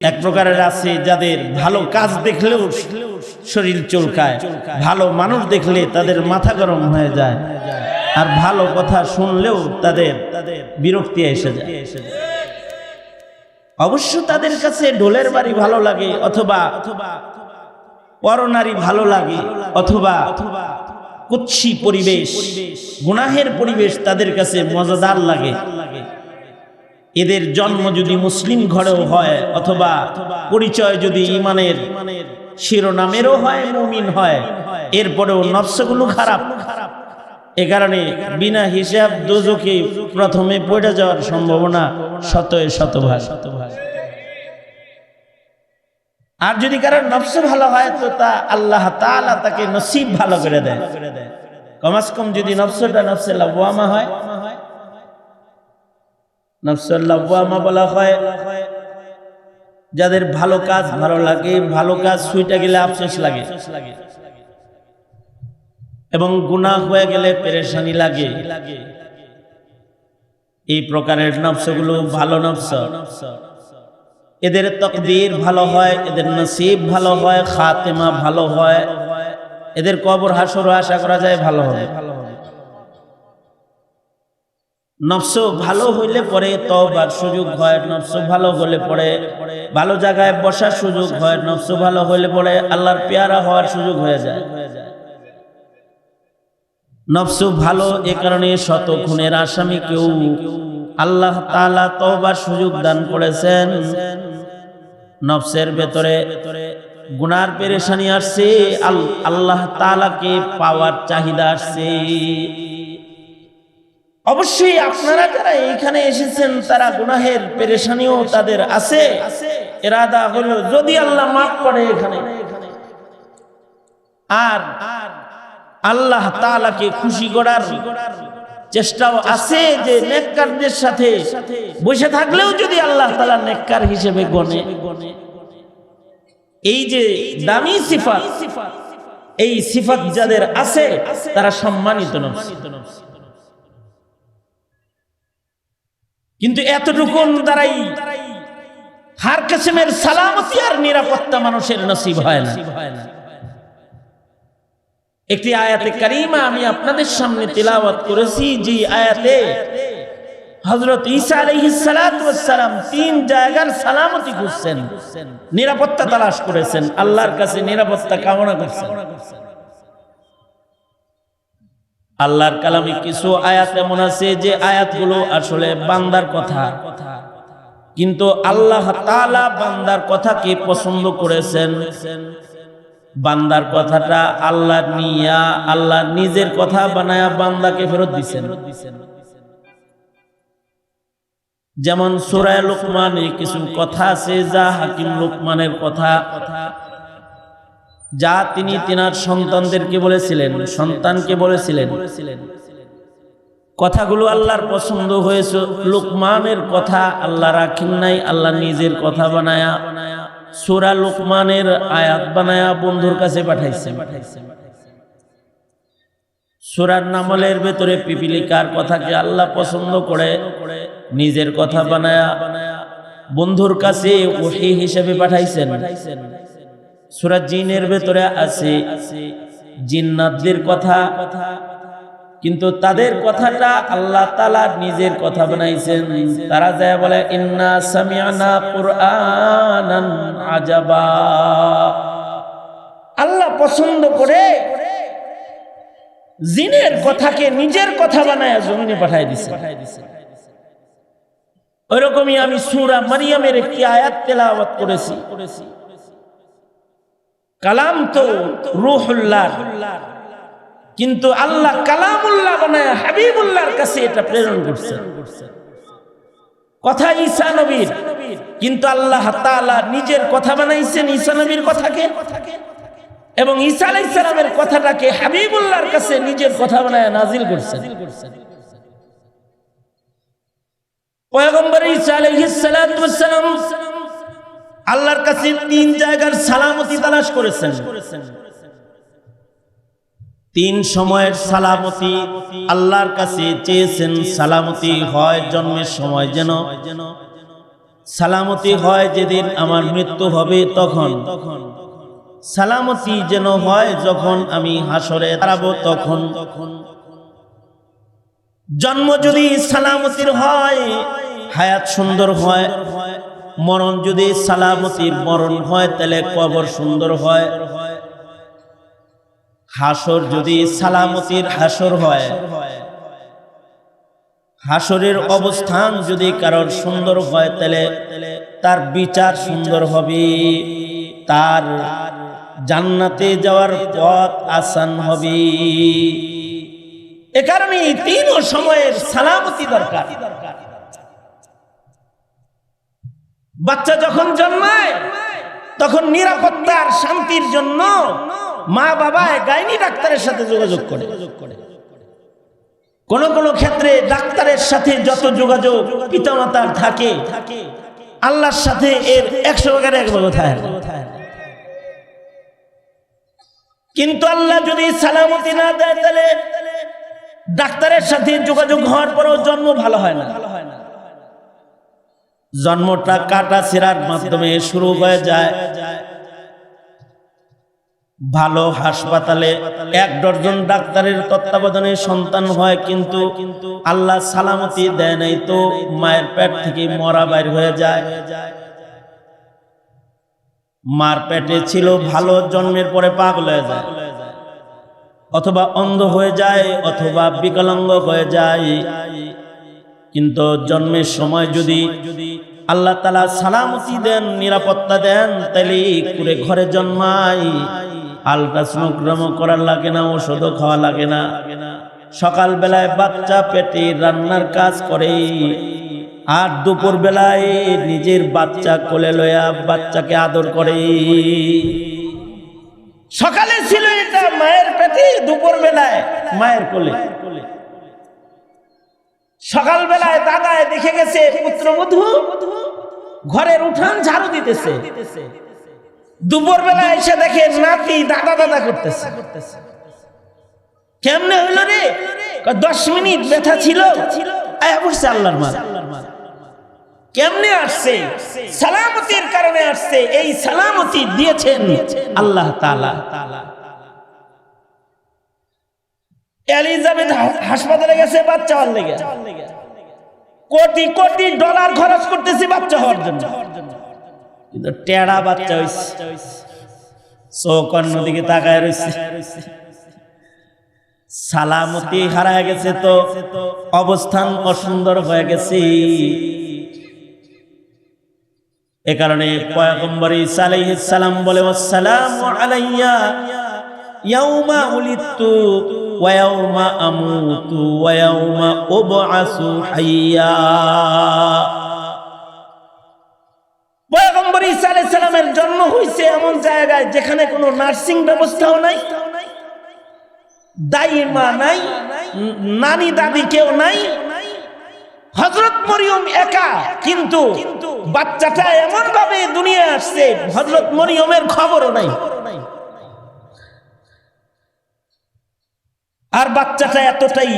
এক প্রকারের আছে যাদের ভালো কাজ দেখলেও শরীর চুলকায়, ভালো মানুষ দেখলে তাদের মাথা গরম হয়ে যায়, আর ভালো কথা শুনলেও তাদের তাদের বিরক্তি এসে যায়। অবশ্য তাদের কাছে ঢোলের বাড়ি ভালো লাগে অথবা পরনারী ভালো লাগে অথবা কুৎসি পরিবেশ, গুনাহের পরিবেশ তাদের কাছে মজাদার লাগে। এদের জন্ম যদি মুসলিম ঘরেও হয় অথবা পরিচয় যদি ইমানের শিরোনামেরও হয়, মুমিন হয়, এরপরেও নফসগুলো খারাপ। এ কারণে বিনা হিসাব দোজকে প্রথমে পড়ে যাওয়ার সম্ভাবনা শতয়ে শতভাগ। আর যদি কারোর নফস ভালো হয়, তো তা আল্লাহ তাকে নসিব ভালো করে দেয়। কমাস কম যদি নফসটা নফসে লাভওয়ামা হয় নফসের লাভওয়ামা বলা হয়। যাদের ভালো কাজ ভালো লাগে, ভালো কাজ সুইটা গেলে আফসোস লাগে। এবং গুনাহ হয়ে গেলে পেরেশানি লাগে। এই প্রকারের নফসগুলো ভালো নফস। এদের তকদির ভালো হয়, এদের নসিব ভালো হয়, খাতেমা ভালো হয়। এদের কবর হাসর আশা করা যায় ভালো হবে। নফস ভালো হইলে পরে তবার সুযোগ হয় নফস ভালো হলে পরে ভালো জায়গায় বসার সুযোগ হয় নফস ভালো হইলে পরে আল্লাহর পেয়ারা হওয়ার সুযোগ হয়ে যায়। নফস ভালো এ কারণে শত খুনের আসামি কেউ আল্লাহ তাআলা তওবার সুযোগ দান করেছেন। নফসের ভেতরে গুনার পেরেশানি আসছে আল্লাহ তাআলাকে পাওয়ার চাহিদা আসছে। অবশ্যই আপনারা যারা এইখানে এসেছেন, তারা গুনাহের পেরেশানিও তাদের আছে। এরাদা হলো, যদি আল্লাহ মাফ করে এখানে। আর আল্লাহ তাআলাকে খুশি করার চেষ্টাও আছে যে নেককারদের সাথে বসে থাকলেও যদি আল্লাহ তাআলা নেককার হিসেবে গনে এই যে দামি সিফাত, এই সিফাত যাদের আছে, তারা সম্মানিত নফস কিন্তু এতটুকুন দ্বারাই হার কাসেমের সালামতি আর নিরাপত্তা মানুষের নসিব হয় না। একটি আয়াতে কারিমা আমি আপনাদের সামনে তিলাওয়াত করেছি যে আয়াতে হজরত ঈসা আলাইহিস সালাম তিন জায়গার সালামতি খুঁজছেন, নিরাপত্তা তালাশ করেছেন, আল্লাহর কাছে নিরাপত্তা কামনা করছেন। আল্লাহর কালামে কিছু আয়াত এমন আছে যে আয়াতগুলো আসলে বান্দার কথা। কিন্তু আল্লাহ তাআলা বান্দার কথাকে পছন্দ করেছেন। বান্দার কথাটা আল্লাহ নিয়া আল্লাহ নিজের কথা বানায়া বান্দাকে ফেরত দিছেন। যেমন সুরায় লোকমানে কিছু কথা আছে, যা হাকিম লোকমানের কথা। যা তিনি তিনার সন্তানদেরকে বলেছিলেন, সন্তানকে বলেছিলেন। কথাগুলো আল্লাহর পছন্দ হয়েছে। লোকমানের কথা আল্লাহ রাখেন নাই, আল্লাহ নিজের কথা বানায়া, সুরা লোকমানের আয়াত বানায়া বন্ধুর কাছে পাঠাইছে সুরার নামলের ভেতরে পিপিলিকার কথাকে আল্লাহ পছন্দ করে, নিজের কথা বানায়া বন্ধুর কাছে ওহি হিসেবে পাঠাইছেন। সুরা জিনের ভেতরে আছে জিন্নাতদের কথা, কিন্তু তাদের কথাটা আল্লাহ তালা নিজের কথা বানাইছেন। তারা যায় বলে, ইন্না সামিয়ানা কুরআনান আজাবা। আল্লাহ পছন্দ করে জিনের কথাকে নিজের কথা বানায় জমিনে পাঠাই দিছে। ওইরকমই আমি সুরা মারিয়ামের একটি আয়াত তেলাওয়াত করেছি। কালাম তো রুহুল্লাহ। কিন্তু আল্লাহ কালামুল্লাহ বানায় হাবিবুল্লাহর কাছে এটা প্রেরণ করছেন কথা ঈসা নবীর, কিন্তু আল্লাহ তাআলা নিজের কথা বানাইছেন ঈসা নবীর কথাকে। এবং ঈসা আলাইহিস সালামের কথাটাকে হাবিবুল্লাহর কাছে নিজের কথা বানায় নাজিল করছেন। পয়গম্বর ঈসা আলাইহিস সালাম আল্লাহর কাছে তিন জায়গার সালামতি তালাশ করেছেন। তিন সময়ের সালামতি আল্লাহর কাছে চেয়েছেন, সালামতি হয় জন্মের সময় যেন। সালামতি হয় যেদিন আমার মৃত্যু হবে তখন। সালামতি যেন হয় যখন আমি হাসরে দাঁড়াবো তখন। জন্ম যদি সালামতির হয়, হায়াত সুন্দর হয় মরণ যদি সালামতির মরণ হয়, তাহলে কবর সুন্দর হয়। হাসর যদি সালামতির হাসর হয়, হাসরের অবস্থান যদি কারোর সুন্দর হয়, তাহলে তার বিচার সুন্দর হবে। তার জান্নাতে যাওয়ার পথ আসান হবে। এ কারণে তিনও সময়ের সালামতি দরকার। বাচ্চা যখন জন্মায়, তখন নিরাপত্তার শান্তির জন্য মা বাবা গাইনি ডাক্তারের সাথে যোগাযোগ করে। কোন কোন ক্ষেত্রে ডাক্তারের সাথে যত যোগাযোগ পিতামাতার থাকে, আল্লাহর সাথে এর একশো ভাগের এক কিন্তু আল্লাহ যদি সালামতি না দেয়, তাহলে ডাক্তারের সাথে যোগাযোগ হওয়ার পরেও জন্ম ভালো হয় না। জন্মটা কাটা ছেঁড়ার মাধ্যমে শুরু হয়ে যায়। ভালো হাসপাতালে এক ডজন ডাক্তারের তত্ত্বাবধানে সন্তান হয় কিন্তু আল্লাহ সালামতি দেয় নাই তো মায়ের পেট থেকে মরা বাইর হয়ে যায়। মার পেটে ছিল ভালো জন্মের পরে পাগল হয়ে যায়। অথবা অন্ধ হয়ে যায়, অথবা বিকলাঙ্গ হয়ে যায়। কিন্তু জন্মের সময় যদি আল্লাহ তালা সালামতি দেন, নিরাপত্তা দেন তাহলে করে ঘরে জন্মায় আলট্রাসোনোগ্রাম করার লাগে না, ওষুধও খাওয়া লাগে না। সকাল বেলায় বাচ্চা পেটে রান্নার কাজ করে। আর দুপুর বেলায় নিজের বাচ্চা কোলে লয়া বাচ্চাকে আদর করে। সকালে ছিল এটা, মায়ের পেটে দুপুর বেলায় মায়ের কোলে। সকাল বেলায় দাদায় দেখে গেছে পুত্র পুত্রবধূ ঘরের উঠান ঝাড়ু দিতেছে। দুপুর বেলা এসে দেখে নাতি দাদা দাদা করতেছে। কেমনে হইল রে? দশ মিনিট ব্যথা ছিল। বসছে আল্লাহর কেমনে আসছে? সালামতির কারণে আসছে। এই সালামতি দিয়েছেন আল্লাহ তাআলা। এলিজাবেথ হাসপাতালে গেছে, বাচ্চা হওয়ার লেগে। কোটি কোটি ডলার খরচ করতেছি বাচ্চা হওয়ার জন্য। কিন্তু টেড়া বাচ্চা হইছে। চোখ অন্যদিকে তাকায় রয়েছে সালামতি হারায় গেছে তো, অবস্থান অসুন্দর হয়ে গেছে। এ কারণে পয়গম্বর আলাইহিস সালাম বলে আসসালামু আলাইয়া, ইয়াউমা উলিদতু আমুতু ওয়া ইয়াউমা উবআসু হাইয়া পয়গম্বর ঈসা আলাইহিস সালামের জন্ম হইছে এমন জায়গায় যেখানে কোনো নার্সিং ব্যবস্থাও নাই দাইমা নাই ন- নানি দাদি কেউ নাই। হজরত মরিয়ম একা, কিন্তু বাচ্চাটা এমন ভাবে দুনিয়া আসছে হজরত মরিয়মের খবরও নাই। আর বাচ্চাটা এতটাই